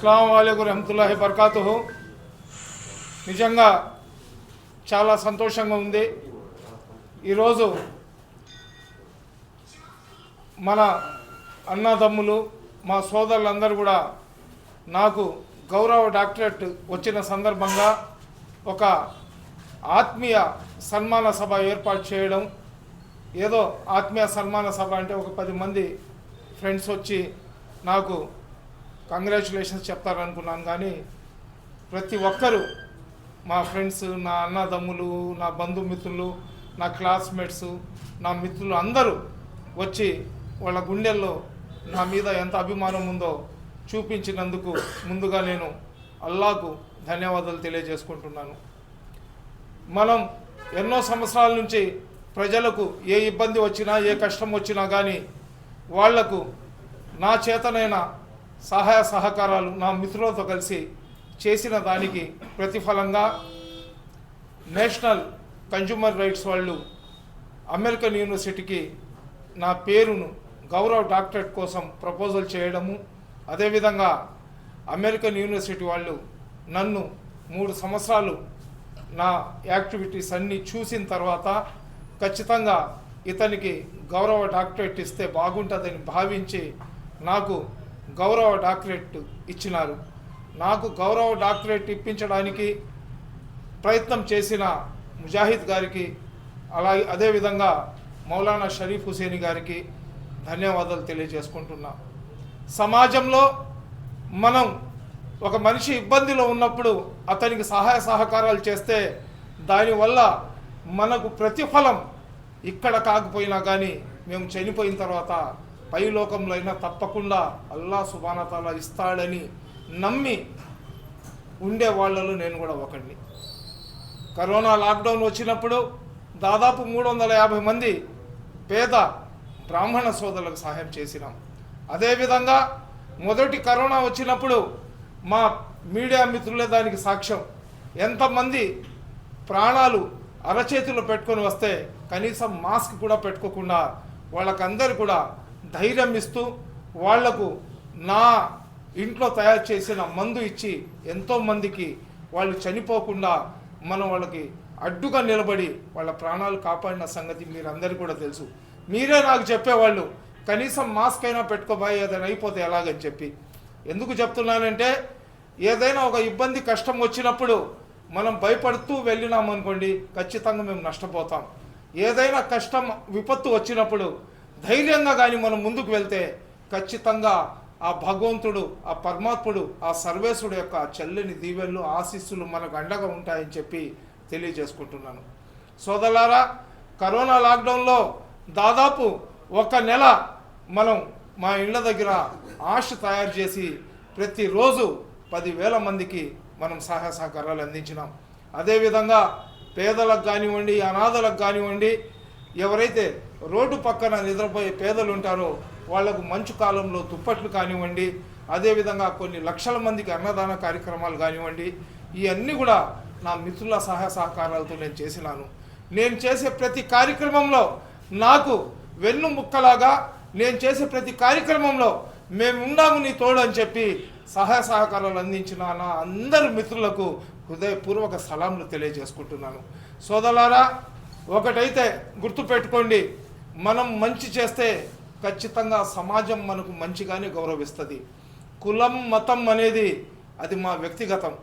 అస్సలం వాలేకు రహమతుల్లాహి బర్కాతు నిజంగా చాలా సంతోషంగా ఉంది. ఈరోజు మన అన్నదమ్ములు మా సోదరులందరూ కూడా నాకు గౌరవ డాక్టరేట్ వచ్చిన సందర్భంగా ఒక ఆత్మీయ సన్మాన సభ ఏర్పాటు చేయడం. ఏదో ఆత్మీయ సన్మాన సభ అంటే ఒక పది మంది ఫ్రెండ్స్ వచ్చి నాకు కంగ్రాచులేషన్స్ చెప్తారనుకున్నాను కానీ ప్రతి ఒక్కరూ మా ఫ్రెండ్స్ నా అన్నదమ్ములు నా బంధుమిత్రులు నా క్లాస్మేట్స్ నా మిత్రులు అందరూ వచ్చి వాళ్ళ గుండెల్లో నా మీద ఎంత అభిమానం ఉందో చూపించినందుకు ముందుగా నేను అల్లాకు ధన్యవాదాలు తెలియజేసుకుంటున్నాను. మనం ఎన్నో సంవత్సరాల నుంచి ప్రజలకు ఏ ఇబ్బంది వచ్చినా ఏ కష్టం వచ్చినా కానీ వాళ్ళకు నా చేతనైనా సహాయ సహకారాలు నా మిత్రులతో కలిసి చేసిన దానికి ప్రతిఫలంగా నేషనల్ కన్జ్యూమర్ రైట్స్ వాళ్ళు అమెరికన్ యూనివర్సిటీకి నా పేరును గౌరవ డాక్టరేట్ కోసం ప్రపోజల్ చేయడము అదేవిధంగా అమెరికన్ యూనివర్సిటీ వాళ్ళు నన్ను మూడు సంవత్సరాలు నా యాక్టివిటీస్ అన్నీ చూసిన తర్వాత ఖచ్చితంగా ఇతనికి గౌరవ డాక్టరేట్ ఇస్తే బాగుంటుందని భావించి నాకు గౌరవ డాక్టరేట్ ఇచ్చినారు. నాకు గౌరవ డాక్టరేట్ ఇప్పించడానికి ప్రయత్నం చేసిన ముజాహిద్ గారికి అలాగే అదేవిధంగా మౌలానా షరీఫ్ హుసేని గారికి ధన్యవాదాలు తెలియజేసుకుంటున్నా. సమాజంలో మనం ఒక మనిషి ఇబ్బందిలో ఉన్నప్పుడు అతనికి సహాయ సహకారాలు చేస్తే దానివల్ల మనకు ప్రతిఫలం ఇక్కడ కాకపోయినా కానీ మేము చనిపోయిన తర్వాత పై లోకంలో అయినా తప్పకుండా అల్లా సుబానతాల ఇస్తాడని నమ్మి ఉండే వాళ్ళలో నేను కూడా ఒకడిని. కరోనా లాక్డౌన్ వచ్చినప్పుడు దాదాపు మూడు వందల యాభై మంది పేద బ్రాహ్మణ సోదరులకు సహాయం చేసినాం. అదేవిధంగా మొదటి కరోనా వచ్చినప్పుడు మా మీడియా మిత్రులే దానికి సాక్ష్యం. ఎంతమంది ప్రాణాలు అరచేతిలో పెట్టుకొని వస్తే కనీసం మాస్క్ కూడా పెట్టుకోకుండా వాళ్ళకందరూ కూడా ధైర్యం ఇస్తూ వాళ్ళకు నా ఇంట్లో తయారు చేసిన మందు ఇచ్చి ఎంతోమందికి వాళ్ళు చనిపోకుండా మనం వాళ్ళకి అడ్డుగా నిలబడి వాళ్ళ ప్రాణాలు కాపాడిన సంగతి మీరందరికీ కూడా తెలుసు. మీరే నాకు చెప్పేవాళ్ళు కనీసం మాస్క్ అయినా పెట్టుకోబాయి ఏదైనా అయిపోతే ఎలాగని చెప్పి. ఎందుకు చెప్తున్నానంటే ఏదైనా ఒక ఇబ్బంది కష్టం వచ్చినప్పుడు మనం భయపడుతూ వెళ్ళినాం అనుకోండి ఖచ్చితంగా మేము నష్టపోతాం. ఏదైనా కష్టం విపత్తు వచ్చినప్పుడు ధైర్యంగా కానీ మనం ముందుకు వెళ్తే ఖచ్చితంగా ఆ భగవంతుడు ఆ పరమాత్ముడు ఆ సర్వేశ్వరుడు యొక్క ఆ చెల్లని దీవెళ్ళు ఆశీస్సులు మనకు అండగా ఉంటాయని చెప్పి తెలియజేసుకుంటున్నాను. సోదరులారా కరోనా లాక్డౌన్లో దాదాపు ఒక నెల మనం మా ఇళ్ళ దగ్గర ఆశ తయారు చేసి ప్రతిరోజు పదివేల మందికి మనం సహాయ సహకారాలు అందించినాం. అదేవిధంగా పేదలకు కానివ్వండి అనాథలకు కానివ్వండి ఎవరైతే రోడ్డు పక్కన నిద్రపోయే పేదలు ఉంటారో వాళ్ళకు మంచు కాలంలో దుప్పట్లు కానివ్వండి అదేవిధంగా కొన్ని లక్షల మందికి అన్నదాన కార్యక్రమాలు కానివ్వండి ఇవన్నీ కూడా నా మిత్రుల సహాయ సహకారాలతో నేను చేసినాను. నేను చేసే ప్రతి కార్యక్రమంలో నాకు వెన్ను ముక్కలాగా నేను చేసే ప్రతి కార్యక్రమంలో మేము ఉన్నాము నీ తోడు అని చెప్పి సహాయ సహకారాలు అందించిన నా అందరు మిత్రులకు హృదయపూర్వక సలాములు తెలియజేసుకుంటున్నాను. సోదలారా ఒకటైతే గుర్తుపెట్టుకోండి మనం మంచి చేస్తే ఖచ్చితంగా సమాజం మనకు మంచిగానే గౌరవిస్తుంది. కులం మతం అనేది అది మా వ్యక్తిగతం.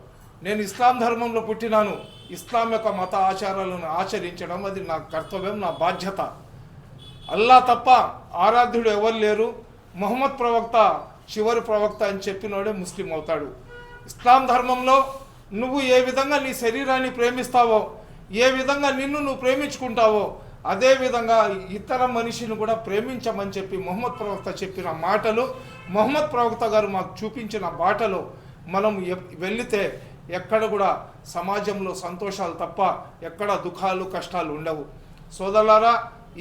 నేను ఇస్లాం ధర్మంలో పుట్టినాను. ఇస్లాం యొక్క మత ఆచారాలను ఆచరించడం అది నా కర్తవ్యం నా బాధ్యత. అల్లా తప్ప ఆరాధ్యుడు ఎవరు లేరు. మొహమ్మద్ ప్రవక్త చివరి ప్రవక్త అని చెప్పినోడే ముస్లిం అవుతాడు. ఇస్లాం ధర్మంలో నువ్వు ఏ విధంగా నీ శరీరాన్ని ప్రేమిస్తావో ఏ విధంగా నిన్ను నువ్వు ప్రేమించుకుంటావో అదే విధంగా ఇతర మనిషిని కూడా ప్రేమించమని చెప్పి మొహమ్మద్ ప్రవక్త చెప్పిన మాటలు మొహమ్మద్ ప్రవక్త గారు మాకు చూపించిన బాటలో మనం వెళితే ఎక్కడ కూడా సమాజంలో సంతోషాలు తప్ప ఎక్కడ దుఃఖాలు కష్టాలు ఉండవు. సోదరులారా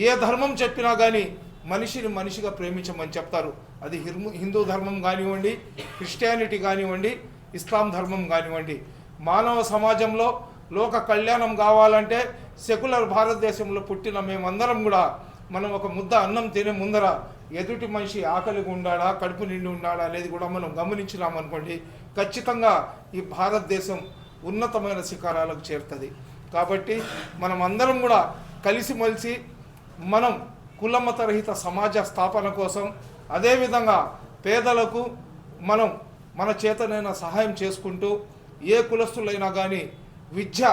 ఏ ధర్మం చెప్పినా కానీ మనిషిని మనిషిగా ప్రేమించమని చెప్తారు. అది హిర్ము హిందూ ధర్మం కానివ్వండి క్రిస్టియానిటీ కానివ్వండి ఇస్లాం ధర్మం కానివ్వండి. మానవ సమాజంలో లోక కళ్యాణం కావాలంటే సెక్యులర్ భారతదేశంలో పుట్టిన మేమందరం కూడా మనం ఒక ముద్ద అన్నం తినే ముందర ఎదుటి మనిషి ఆకలిగా ఉండాడా కడుపు నిండి ఉండాడా అనేది కూడా మనం గమనించినామనుకోండి ఖచ్చితంగా ఈ భారతదేశం ఉన్నతమైన శిఖరాలకు చేరుతుంది. కాబట్టి మనం అందరం కూడా కలిసిమెలిసి మనం కులమతరహిత సమాజ స్థాపన కోసం అదేవిధంగా పేదలకు మనం మన చేతనైనా సహాయం చేసుకుంటూ ఏ కులస్తులైనా కానీ విద్య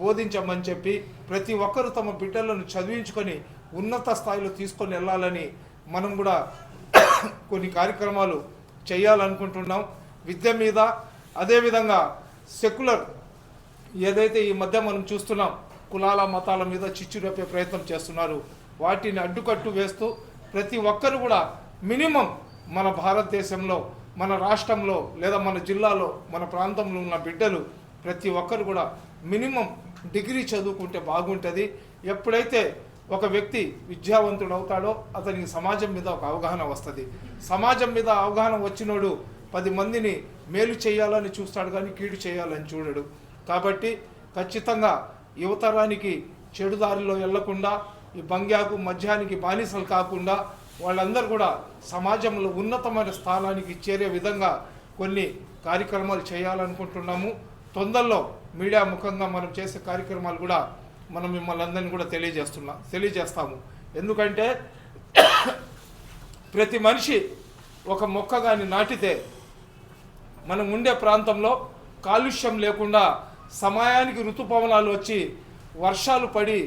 బోధించమని చెప్పి ప్రతి ఒక్కరు తమ బిడ్డలను చదివించుకొని ఉన్నత స్థాయిలో తీసుకొని వెళ్ళాలని మనం కూడా కొన్ని కార్యక్రమాలు చేయాలనుకుంటున్నాం. విద్య మీద అదేవిధంగా సెక్యులర్ ఏదైతే ఈ మధ్య మనం చూస్తున్నాం కులాల మతాల మీద చిచ్చు రేపే ప్రయత్నం చేస్తున్నారు. వాటిని అడ్డుకట్టు వేస్తూ ప్రతి ఒక్కరు కూడా మినిమం మన భారతదేశంలో మన రాష్ట్రంలో లేదా మన జిల్లాలో మన ప్రాంతంలో ఉన్న బిడ్డలు ప్రతి ఒక్కరు కూడా మినిమం డిగ్రీ చదువుకుంటే బాగుంటుంది. ఎప్పుడైతే ఒక వ్యక్తి విద్యావంతుడు అవుతాడో అతనికి సమాజం మీద ఒక అవగాహన వస్తుంది. సమాజం మీద అవగాహన వచ్చినోడు పది మందిని మేలు చేయాలని చూస్తాడు కానీ కీడు చేయాలని చూడడు. కాబట్టి ఖచ్చితంగా యువతరానికి చెడు దారిలో వెళ్ళకుండా ఈ బంగ్యాకు మద్యానికి బానిసలు కాకుండా వాళ్ళందరూ కూడా సమాజంలో ఉన్నతమైన స్థానానికి చేరే విధంగా కొన్ని కార్యక్రమాలు చేయాలనుకుంటున్నాము. తొందరలో మీడియా ముఖంగా మనం చేసే కార్యక్రమాలు కూడా మనం మిమ్మల్ని అందరినీ కూడా తెలియజేస్తున్నా తెలియజేస్తాము. ఎందుకంటే ప్రతి మనిషి ఒక మొక్క కానీ నాటితే మనం ఉండే ప్రాంతంలో కాలుష్యం లేకుండా సమయానికి ఋతుపవనాలు వచ్చి వర్షాలు పడి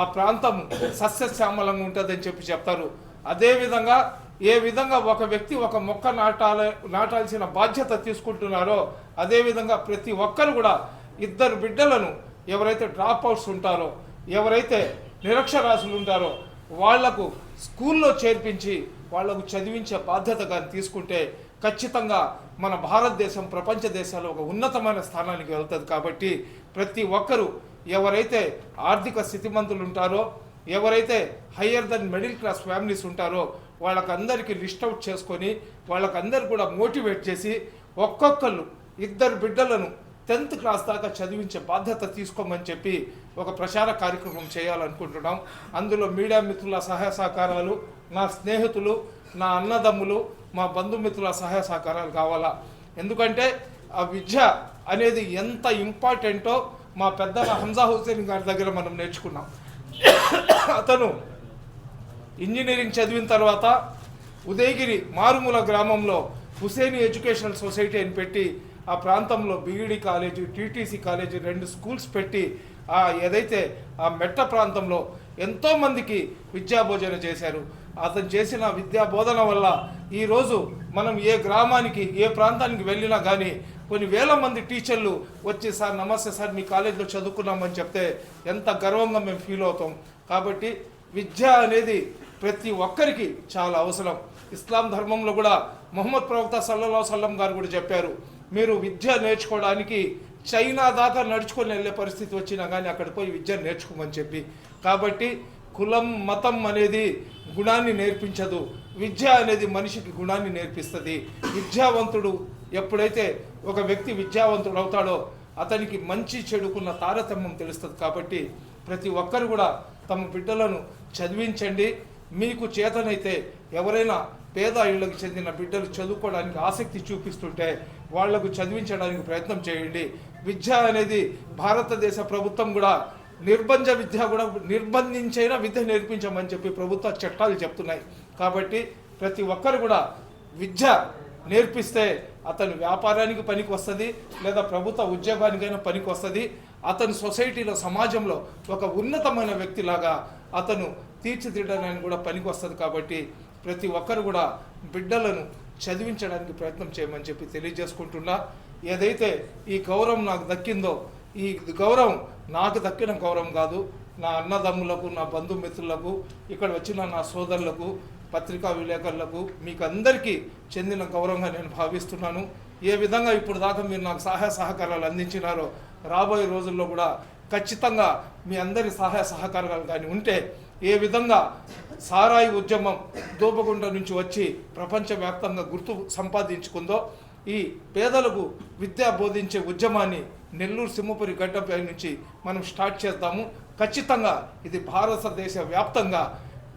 ఆ ప్రాంతం సస్యశ్యామలంగా ఉంటుందని చెప్పి చెప్తారు. అదేవిధంగా ఏ విధంగా ఒక వ్యక్తి ఒక మొక్క నాటాల నాటాల్సిన బాధ్యత తీసుకుంటున్నారో అదేవిధంగా ప్రతి ఒక్కరు కూడా ఇద్దరు బిడ్డలను ఎవరైతే డ్రాప్ అవుట్స్ ఉంటారో ఎవరైతే నిరక్షరాశులు ఉంటారో వాళ్ళకు స్కూల్లో చేర్పించి వాళ్ళకు చదివించే బాధ్యత కానీ తీసుకుంటే ఖచ్చితంగా మన భారతదేశం ప్రపంచ దేశాల్లో ఒక ఉన్నతమైన స్థానానికి వెళ్తుంది కాబట్టి ప్రతి ఒక్కరూ ఎవరైతే ఆర్థిక స్థితిమంతులు ఉంటారో ఎవరైతే higher then middle class families ఉంటారో వాళ్ళకందరికీ లిస్ట్ అవుట్ చేసుకొని వాళ్ళకందరు కూడా మోటివేట్ చేసి ఒక్కొక్కళ్ళు ఇద్దరు బిడ్డలను టెన్త్ క్లాస్ దాకా చదివించే బాధ్యత తీసుకోమని చెప్పి ఒక ప్రచార కార్యక్రమం చేయాలనుకుంటున్నాం. అందులో మీడియా మిత్రుల సహాయ సహకారాలు నా స్నేహితులు నా అన్నదమ్ములు మా బంధుమిత్రుల సహాయ సహకారాలు కావాలా? ఎందుకంటే ఆ విద్య అనేది ఎంత ఇంపార్టెంటో మా పెద్ద హంజా హుసేన్ గారి దగ్గర మనం నేర్చుకున్నాం. అతను ఇంజనీరింగ్ చదివిన తర్వాత ఉదయగిరి మారుమూల గ్రామంలో హుసేని ఎడ్యుకేషనల్ సొసైటీ అని పెట్టి ఆ ప్రాంతంలో B Ed college TTC college రెండు స్కూల్స్ పెట్టి ఆ ఏదైతే ఆ మెట్ట ప్రాంతంలో ఎంతోమందికి విద్యా చేశారు. అతను చేసిన విద్యా బోధన వల్ల ఈరోజు మనం ఏ గ్రామానికి ఏ ప్రాంతానికి వెళ్ళినా కానీ కొన్ని వేల మంది టీచర్లు వచ్చి సార్ నమస్తే సార్ మీ కాలేజీలో చదువుకున్నామని చెప్తే ఎంత గర్వంగా మేము ఫీల్ అవుతాం. కాబట్టి విద్య అనేది ప్రతి ఒక్కరికి చాలా అవసరం. ఇస్లాం ధర్మంలో కూడా మొహమ్మద్ ప్రవక్త సల్లల్లాహు సల్లం గారు కూడా చెప్పారు మీరు విద్య నేర్చుకోవడానికి చైనా దాకా నడుచుకొని వెళ్ళే పరిస్థితి వచ్చినా కానీ అక్కడ పోయి విద్య నేర్చుకోమని చెప్పి. కాబట్టి కులం మతం అనేది గుణాన్ని నేర్పించదు. విద్య అనేది మనిషికి గుణాన్ని నేర్పిస్తుంది. విద్యావంతుడు ఎప్పుడైతే ఒక వ్యక్తి విద్యావంతుడు అవుతాడో అతనికి మంచి చెడుకున్న తారతమ్యం తెలుస్తుంది కాబట్టి ప్రతి ఒక్కరు కూడా తమ బిడ్డలను చదివించండి. మీకు చేతనైతే ఎవరైనా పేద ఇళ్ళకి చెందిన బిడ్డలు చదువుకోవడానికి ఆసక్తి చూపిస్తుంటే వాళ్ళకు చదివించడానికి ప్రయత్నం చేయండి. విద్య అనేది భారతదేశ ప్రభుత్వం కూడా నిర్బంధ విద్య కూడా నిర్బంధించైనా విద్య నేర్పించమని చెప్పి ప్రభుత్వ చట్టాలు చెప్తున్నాయి. కాబట్టి ప్రతి ఒక్కరు కూడా విద్య నేర్పిస్తే అతను వ్యాపారానికి పనికి వస్తుంది లేదా ప్రభుత్వ ఉద్యోగానికైనా పనికి వస్తుంది. అతను సొసైటీలో సమాజంలో ఒక ఉన్నతమైన వ్యక్తిలాగా అతను తీర్చిదిద్దడానికి కూడా పనికి వస్తుంది కాబట్టి ప్రతి ఒక్కరు కూడా బిడ్డలను చదివించడానికి ప్రయత్నం చేయమని చెప్పి తెలియజేసుకుంటున్నా. ఏదైతే ఈ గౌరవం నాకు దక్కిందో ఈ గౌరవం నాకు దక్కిన గౌరవం కాదు. నా అన్నదమ్ములకు నా బంధుమిత్రులకు ఇక్కడ వచ్చిన నా సోదరులకు పత్రికా విలేకరులకు మీకు అందరికీ చెందిన గౌరవంగా నేను భావిస్తున్నాను. ఏ విధంగా ఇప్పుడు దాకా మీరు నాకు సహాయ సహకారాలు అందించినారో రాబోయే రోజుల్లో కూడా ఖచ్చితంగా మీ అందరి సహాయ సహకారాలు కానీ ఉంటే ఏ విధంగా సారాయి ఉద్యమం దూపగుండ నుంచి వచ్చి ప్రపంచవ్యాప్తంగా గుర్తు సంపాదించుకుందో ఈ పేదలకు విద్య బోధించే ఉద్యమాన్ని నెల్లూరు సింహపురి గడ్డపై నుంచి మనం స్టార్ట్ చేద్దాము. ఖచ్చితంగా ఇది భారతదేశ వ్యాప్తంగా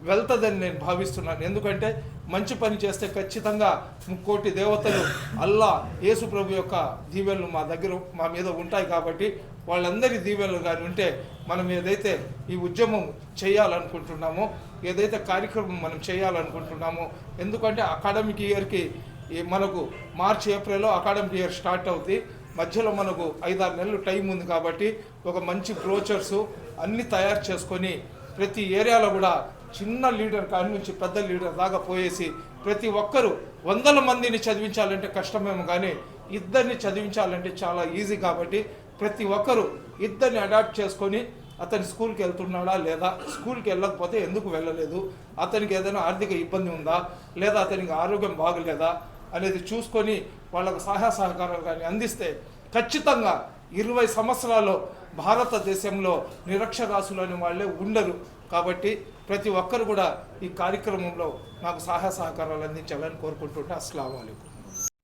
వెళ్తుందని నేను భావిస్తున్నాను. ఎందుకంటే మంచి పని చేస్తే ఖచ్చితంగా ముక్కోటి దేవతలు అల్లా యేసు ప్రభు యొక్క దీవెనలు మా దగ్గర మా మీద ఉంటాయి కాబట్టి వాళ్ళందరి దీవెనలు కానీ ఉంటే మనం ఏదైతే ఈ ఉద్యమం చేయాలనుకుంటున్నామో ఏదైతే కార్యక్రమం మనం చేయాలనుకుంటున్నామో ఎందుకంటే అకాడమిక్ ఇయర్కి ఈ మనకు మార్చి ఏప్రిల్లో అకాడమిక్ ఇయర్ స్టార్ట్ అవుతుంది మధ్యలో మనకు ఐదారు నెలలు టైం ఉంది కాబట్టి ఒక మంచి బ్రోచర్స్ అన్నీ తయారు చేసుకొని ప్రతి ఏరియాలో కూడా చిన్న లీడర్ కాడి నుంచి పెద్ద లీడర్ దాకా పోయేసి ప్రతి ఒక్కరూ వందల మందిని చదివించాలంటే కష్టమేమో కానీ ఇద్దరిని చదివించాలంటే చాలా ఈజీ కాబట్టి ప్రతి ఒక్కరూ ఇద్దరిని అడాప్ట్ చేసుకొని అతని స్కూల్కి వెళ్తున్నాడా లేదా? స్కూల్కి వెళ్ళకపోతే ఎందుకు వెళ్ళలేదు? అతనికి ఏదైనా ఆర్థిక ఇబ్బంది ఉందా? లేదా అతనికి ఆరోగ్యం బాగలేదా? అనేది చూసుకొని వాళ్ళకు సహాయ సహకారాలు కానీ అందిస్తే ఖచ్చితంగా ఇరవై సంవత్సరాల్లో భారతదేశంలో నిరక్షరాస్యులు వాళ్ళే ఉండరు. కాబట్టి ప్రతి ఒక్కరు కూడా ఈ కార్యక్రమంలో నాకు సహాయ సహకారాలు అందించాలని కోరుకుంటుంటే అస్సలం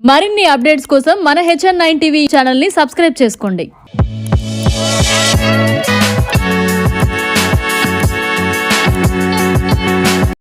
మరిన్ని అప్డేట్స్ కోసం మన హెచ్ఎన్ నైన్ టీవీ ఛానల్ని సబ్స్క్రైబ్ చేసుకోండి.